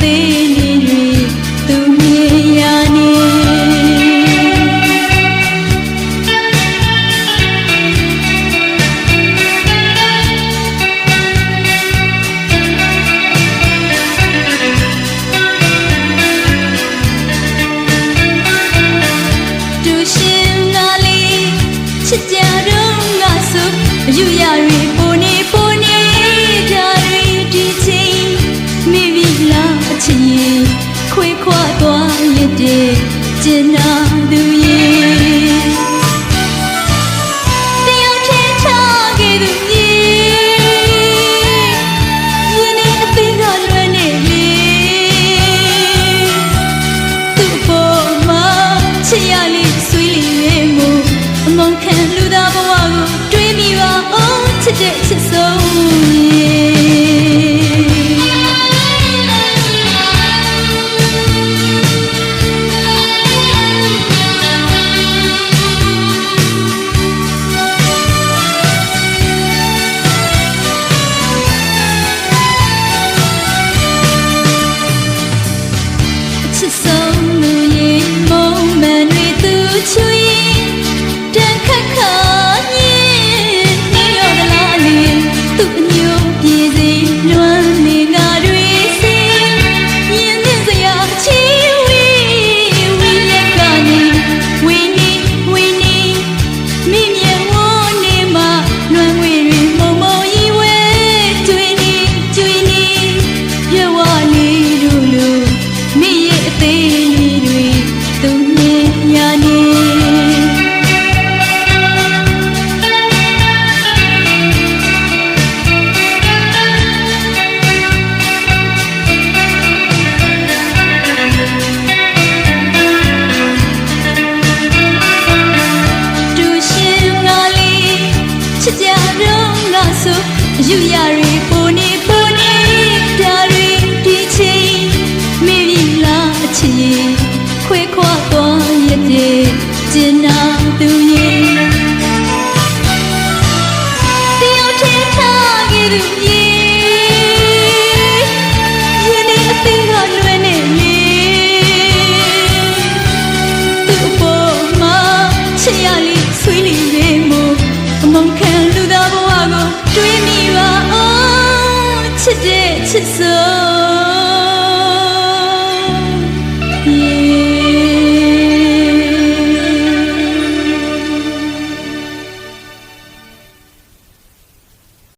be ကျင်နာ so ယူရရီပိုနေပိုနေဒါရီဒီချင်းမိမိလာအချင်းခွေခွာတော်ရတဲ့ကျင်နာသူကြီးတယောက်ထဲထားခဲ့သူကြီးယနေ့အသိကလွယ်နေလေသူ့ပေါ်မှာချစ်ရလေးဆွေးလေး chết xưa